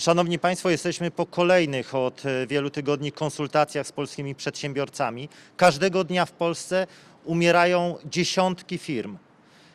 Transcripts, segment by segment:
Szanowni Państwo, jesteśmy po kolejnych od e, wielu tygodni konsultacjach z polskimi przedsiębiorcami. Każdego dnia w Polsce umierają dziesiątki firm.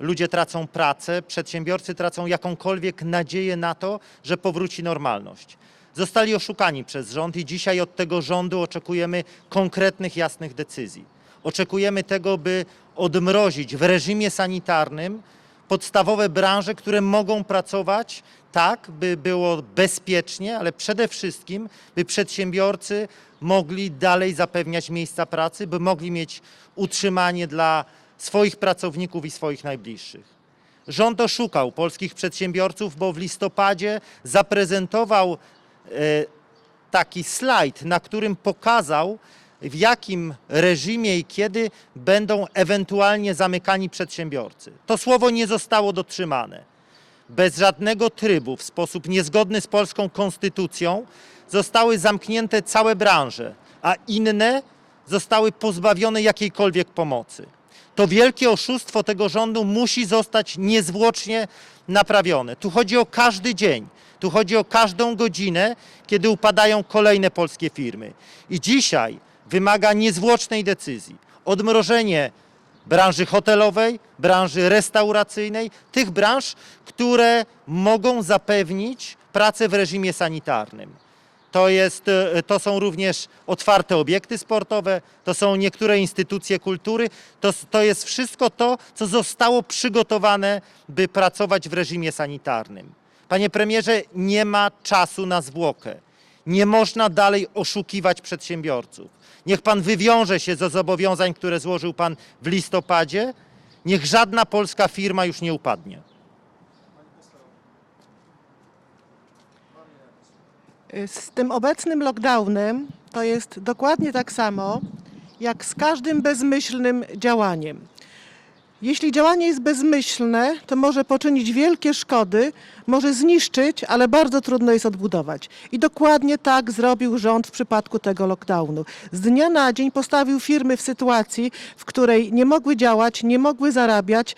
Ludzie tracą pracę, przedsiębiorcy tracą jakąkolwiek nadzieję na to, że powróci normalność. Zostali oszukani przez rząd i dzisiaj od tego rządu oczekujemy konkretnych, jasnych decyzji. Oczekujemy tego, by odmrozić w reżimie sanitarnym podstawowe branże, które mogą pracować tak, by było bezpiecznie, ale przede wszystkim, by przedsiębiorcy mogli dalej zapewniać miejsca pracy, by mogli mieć utrzymanie dla swoich pracowników i swoich najbliższych. Rząd oszukał polskich przedsiębiorców, bo w listopadzie zaprezentował e, taki slajd, na którym pokazał, w jakim reżimie i kiedy będą ewentualnie zamykani przedsiębiorcy. To słowo nie zostało dotrzymane. Bez żadnego trybu, w sposób niezgodny z polską konstytucją, zostały zamknięte całe branże, a inne zostały pozbawione jakiejkolwiek pomocy. To wielkie oszustwo tego rządu musi zostać niezwłocznie naprawione. Tu chodzi o każdy dzień, tu chodzi o każdą godzinę, kiedy upadają kolejne polskie firmy. I dzisiaj wymaga niezwłocznej decyzji. Odmrożenie branży hotelowej, branży restauracyjnej, tych branż, które mogą zapewnić pracę w reżimie sanitarnym. To, jest, e, to są również otwarte obiekty sportowe, to są niektóre instytucje kultury, to, to jest wszystko to, co zostało przygotowane, by pracować w reżimie sanitarnym. Panie premierze, nie ma czasu na zwłokę. Nie można dalej oszukiwać przedsiębiorców. Niech pan wywiąże się ze zobowiązań, które złożył pan w listopadzie. Niech żadna polska firma już nie upadnie. Z tym obecnym lockdownem to jest dokładnie tak samo jak z każdym bezmyślnym działaniem. Jeśli działanie jest bezmyślne, to może poczynić wielkie szkody, może zniszczyć, ale bardzo trudno jest odbudować. I dokładnie tak zrobił rząd w przypadku tego lockdownu. Z dnia na dzień postawił firmy w sytuacji, w której nie mogły działać, nie mogły zarabiać.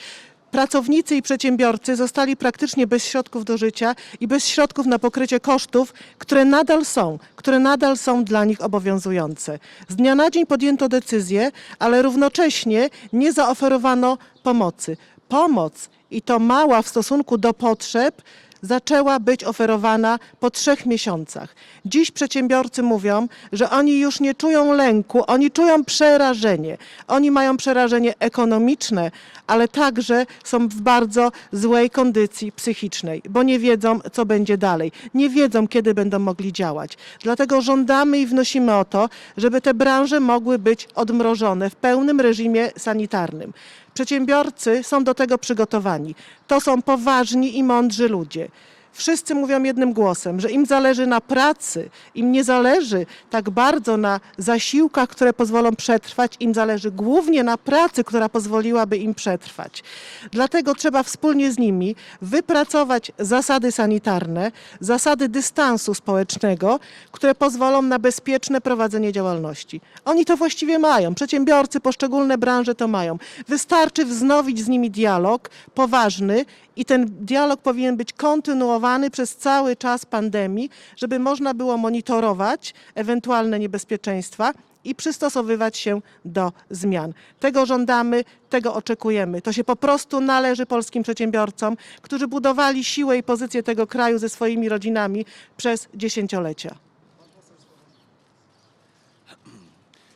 Pracownicy i przedsiębiorcy zostali praktycznie bez środków do życia i bez środków na pokrycie kosztów, które nadal są, które nadal są dla nich obowiązujące. Z dnia na dzień podjęto decyzję, ale równocześnie nie zaoferowano pomocy. Pomoc, i to mała w stosunku do potrzeb, zaczęła być oferowana po trzech miesiącach. Dziś przedsiębiorcy mówią, że oni już nie czują lęku, oni czują przerażenie. Oni mają przerażenie ekonomiczne, ale także są w bardzo złej kondycji psychicznej, bo nie wiedzą, co będzie dalej. Nie wiedzą, kiedy będą mogli działać. Dlatego żądamy i wnosimy o to, żeby te branże mogły być odmrożone w pełnym reżimie sanitarnym. Przedsiębiorcy są do tego przygotowani. To są poważni i mądrzy ludzie. Wszyscy mówią jednym głosem, że im zależy na pracy, im nie zależy tak bardzo na zasiłkach, które pozwolą przetrwać, im zależy głównie na pracy, która pozwoliłaby im przetrwać. Dlatego trzeba wspólnie z nimi wypracować zasady sanitarne, zasady dystansu społecznego, które pozwolą na bezpieczne prowadzenie działalności. Oni to właściwie mają, przedsiębiorcy, poszczególne branże to mają. Wystarczy wznowić z nimi dialog poważny i ten dialog powinien być kontynuowany przez cały czas pandemii, żeby można było monitorować ewentualne niebezpieczeństwa i przystosowywać się do zmian. Tego żądamy, tego oczekujemy. To się po prostu należy polskim przedsiębiorcom, którzy budowali siłę i pozycję tego kraju ze swoimi rodzinami przez dziesięciolecia.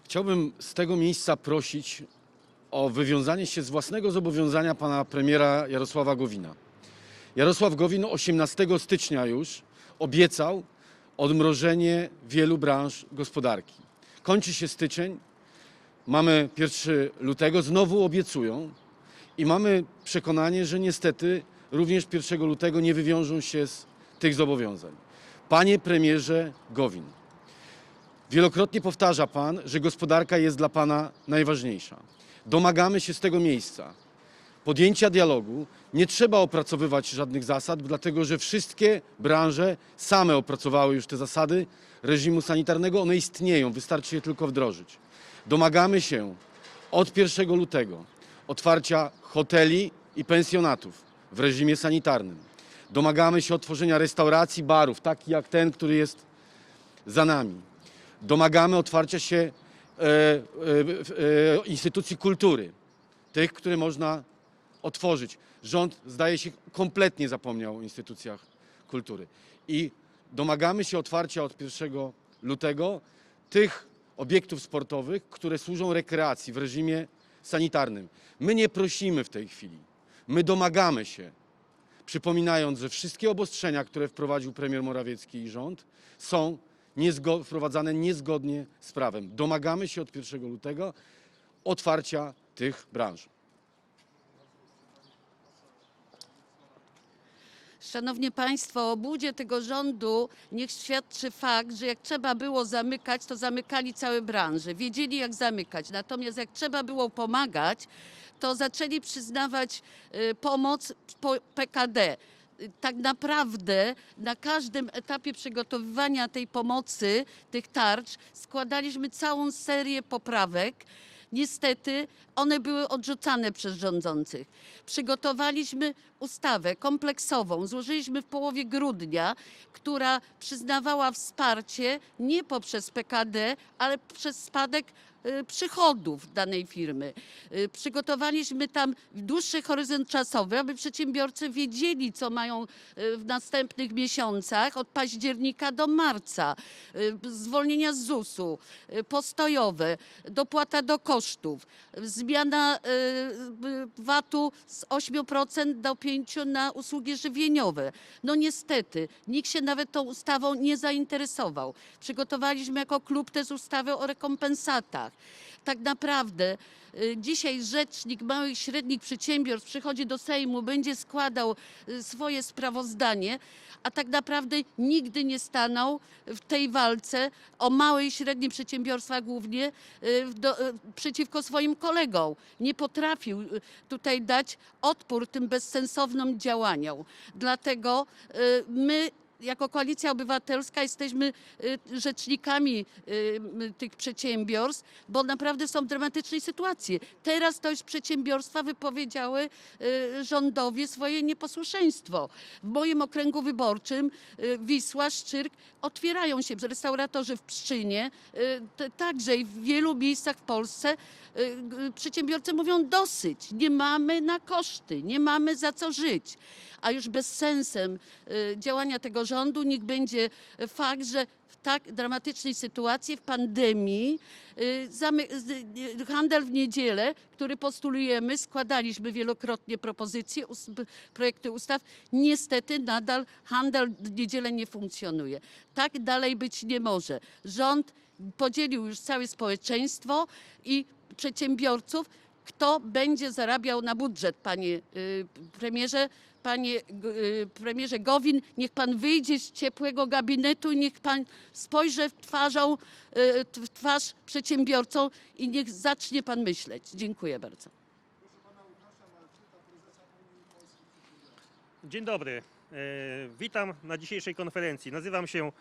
Chciałbym z tego miejsca prosić o wywiązanie się z własnego zobowiązania pana premiera Jarosława Gowina. Jarosław Gowin 18 stycznia już obiecał odmrożenie wielu branż gospodarki. Kończy się styczeń, mamy 1 lutego, znowu obiecują i mamy przekonanie, że niestety również 1 lutego nie wywiążą się z tych zobowiązań. Panie premierze Gowin, Wielokrotnie powtarza Pan, że gospodarka jest dla Pana najważniejsza. Domagamy się z tego miejsca podjęcia dialogu. Nie trzeba opracowywać żadnych zasad, dlatego że wszystkie branże same opracowały już te zasady reżimu sanitarnego. One istnieją, wystarczy je tylko wdrożyć. Domagamy się od 1 lutego otwarcia hoteli i pensjonatów w reżimie sanitarnym. Domagamy się otworzenia restauracji, barów, takich jak ten, który jest za nami. Domagamy otwarcia się instytucji kultury, tych, które można otworzyć. Rząd, zdaje się, kompletnie zapomniał o instytucjach kultury. I domagamy się otwarcia od 1 lutego tych obiektów sportowych, które służą rekreacji w reżimie sanitarnym. My nie prosimy w tej chwili. My domagamy się, przypominając, że wszystkie obostrzenia, które wprowadził premier Morawiecki i rząd, są niezgo- wprowadzane niezgodnie z prawem. Domagamy się od 1 lutego otwarcia tych branż. Szanowni Państwo, o budzie tego rządu niech świadczy fakt, że jak trzeba było zamykać, to zamykali całe branże. Wiedzieli jak zamykać. Natomiast jak trzeba było pomagać, to zaczęli przyznawać y, pomoc po PKD. Y, Tak naprawdę na każdym etapie przygotowywania tej pomocy, tych tarcz, składaliśmy całą serię poprawek. Niestety one były odrzucane przez rządzących. Przygotowaliśmy ustawę kompleksową, złożyliśmy w połowie grudnia, która przyznawała wsparcie nie poprzez PKD, ale przez spadek przychodów danej firmy. Y, Przygotowaliśmy tam dłuższy horyzont czasowy, aby przedsiębiorcy wiedzieli, co mają y, w następnych miesiącach od października do marca. Y, Zwolnienia z ZUS-u, y, postojowe, dopłata do kosztów, zmiana y, y, VAT-u z 8% do 5% na usługi żywieniowe. No niestety, nikt się nawet tą ustawą nie zainteresował. Przygotowaliśmy jako klub też ustawę o rekompensatach. Tak naprawdę y, dzisiaj rzecznik małych i średnich przedsiębiorstw przychodzi do Sejmu, będzie składał y, swoje sprawozdanie, a tak naprawdę nigdy nie stanął w tej walce o małe i średnie przedsiębiorstwa głównie y, do, przeciwko swoim kolegom. Nie potrafił tutaj dać odpór tym bezsensownym działaniom. Dlatego my jako Koalicja Obywatelska jesteśmy y, rzecznikami y, tych przedsiębiorstw, bo naprawdę są w dramatycznej sytuacji. Teraz to już przedsiębiorstwa wypowiedziały y, rządowi swoje nieposłuszeństwo. W moim okręgu wyborczym Wisła, Szczyrk otwierają się restauratorzy w Pszczynie, także i w wielu miejscach w Polsce przedsiębiorcy mówią dosyć, nie mamy na koszty, nie mamy za co żyć. A już bezsensem y, działania tego rządu niech będzie fakt, że w tak dramatycznej sytuacji, w pandemii, y, y, handel w niedzielę, który postulujemy, składaliśmy wielokrotnie propozycje, projekty ustaw, niestety nadal handel w niedzielę nie funkcjonuje. Tak dalej być nie może. Rząd podzielił już całe społeczeństwo i przedsiębiorców, kto będzie zarabiał na budżet, panie premierze. Panie y, premierze Gowin, niech pan wyjdzie z ciepłego gabinetu niech pan spojrzy w, twarzą, y, w twarz przedsiębiorcom i niech zacznie pan myśleć. Dziękuję bardzo. Dzień dobry. E, Witam na dzisiejszej konferencji. Nazywam się.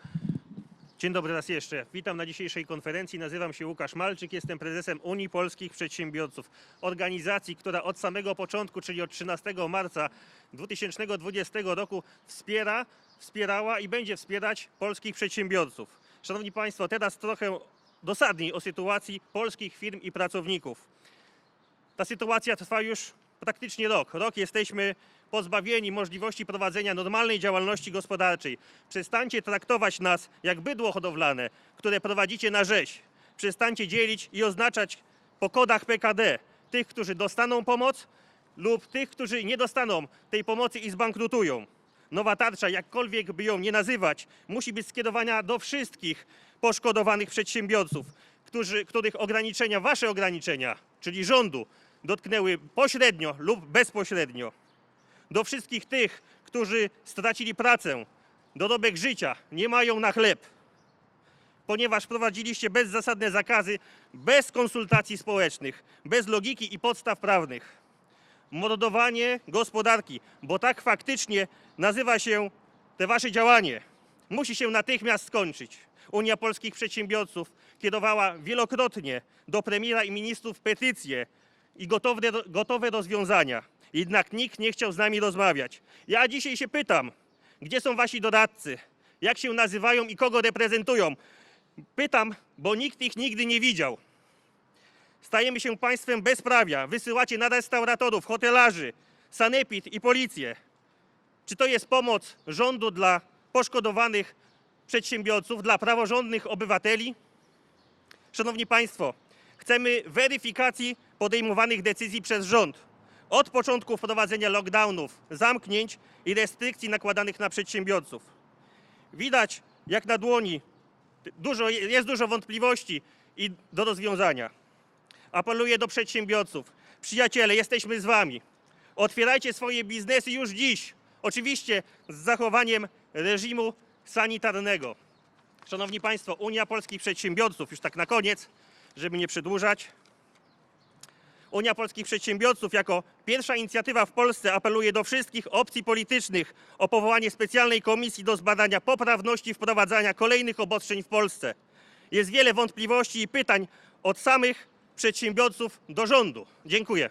Dzień dobry raz jeszcze. Witam na dzisiejszej konferencji. Nazywam się Łukasz Malczyk. Jestem prezesem Unii Polskich Przedsiębiorców. Organizacji, która od samego początku, czyli od 13 marca 2020 roku wspiera, wspierała i będzie wspierać polskich przedsiębiorców. Szanowni Państwo, teraz trochę dosadniej o sytuacji polskich firm i pracowników. Ta sytuacja trwa już praktycznie rok. Rok jesteśmy pozbawieni możliwości prowadzenia normalnej działalności gospodarczej. Przestańcie traktować nas jak bydło hodowlane, które prowadzicie na rzeź. Przestańcie dzielić i oznaczać po kodach PKD tych, którzy dostaną pomoc lub tych, którzy nie dostaną tej pomocy i zbankrutują. Nowa tarcza, jakkolwiek by ją nie nazywać, musi być skierowana do wszystkich poszkodowanych przedsiębiorców, którzy, których ograniczenia, wasze ograniczenia, czyli rządu, dotknęły pośrednio lub bezpośrednio. Do wszystkich tych, którzy stracili pracę, dorobek życia, nie mają na chleb, ponieważ prowadziliście bezzasadne zakazy, bez konsultacji społecznych, bez logiki i podstaw prawnych mordowanie gospodarki, bo tak faktycznie nazywa się te wasze działanie. Musi się natychmiast skończyć. Unia Polskich Przedsiębiorców kierowała wielokrotnie do premiera i ministrów petycje i gotowe, gotowe rozwiązania. Jednak nikt nie chciał z nami rozmawiać. Ja dzisiaj się pytam, Gdzie są wasi doradcy? Jak się nazywają i kogo reprezentują? Pytam, bo nikt ich nigdy nie widział. Stajemy się państwem bezprawia. Wysyłacie na restauratorów, hotelarzy, sanepid i policję. Czy to jest pomoc rządu dla poszkodowanych przedsiębiorców, dla praworządnych obywateli? Szanowni Państwo, chcemy weryfikacji podejmowanych decyzji przez rząd. Od początku wprowadzenia lockdownów, zamknięć i restrykcji nakładanych na przedsiębiorców. Widać jak na dłoni, dużo, jest dużo wątpliwości i do rozwiązania. Apeluję do przedsiębiorców. Przyjaciele, jesteśmy z Wami. Otwierajcie swoje biznesy już dziś. Oczywiście z zachowaniem reżimu sanitarnego. Szanowni Państwo, Unia Polskich Przedsiębiorców, już tak na koniec, żeby nie przedłużać. Unia Polskich Przedsiębiorców jako pierwsza inicjatywa w Polsce apeluje do wszystkich opcji politycznych o powołanie specjalnej komisji do zbadania poprawności wprowadzania kolejnych obostrzeń w Polsce. Jest wiele wątpliwości i pytań od samych przedsiębiorców do rządu. Dziękuję.